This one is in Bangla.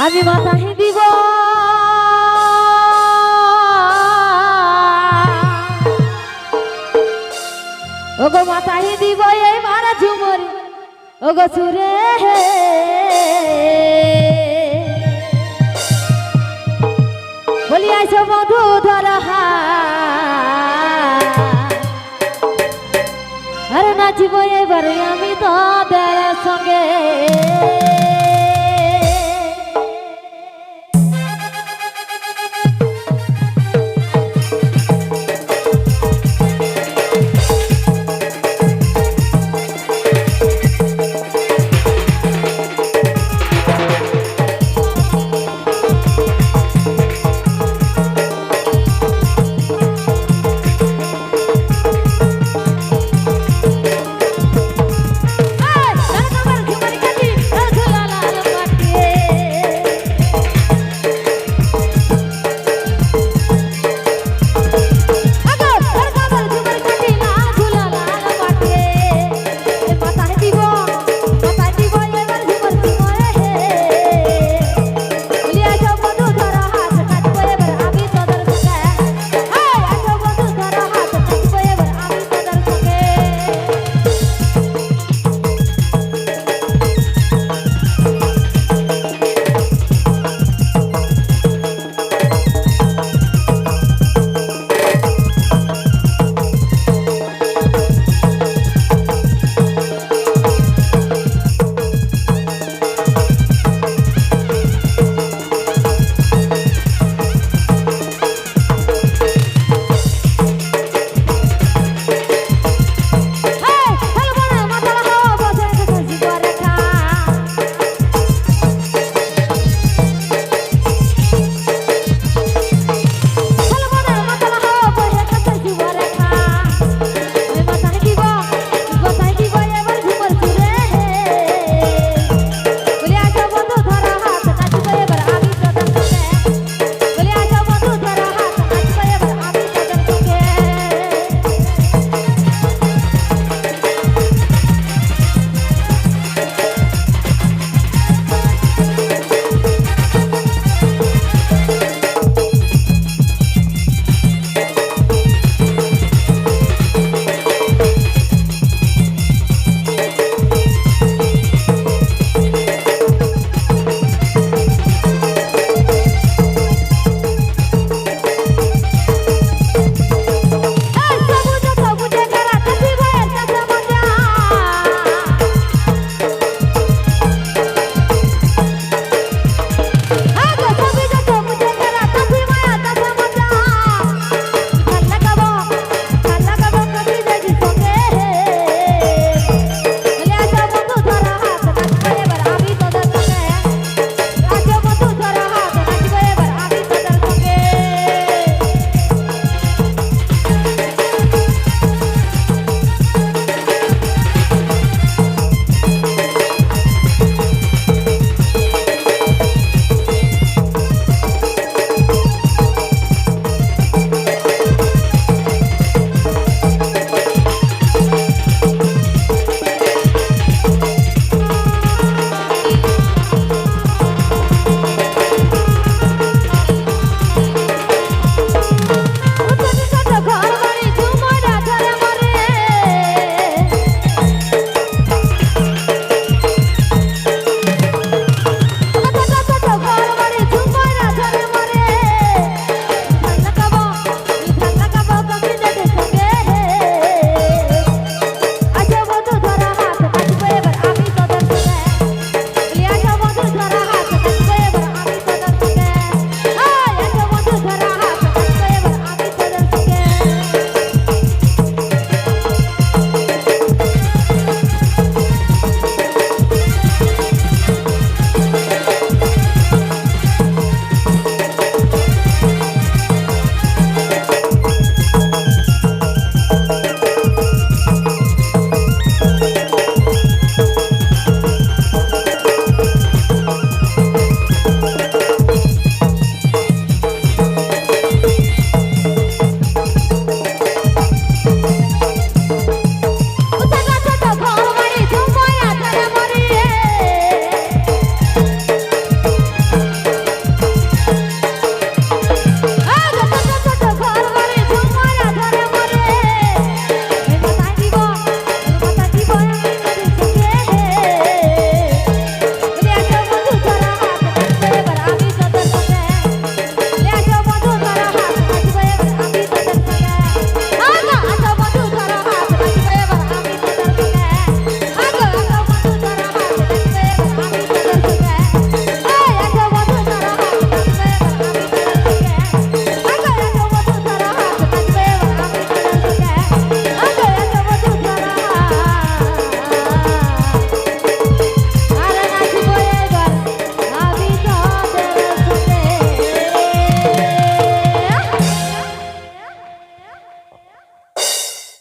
নদী মাথা বাতাহি দিব। ওগো মাতাহি দিব এই মারা ঝুমর। ওগো সুরে হে। বলি আইছো মধু ধরা হা নাচিব এবারে আমি তাদের সঙ্গে।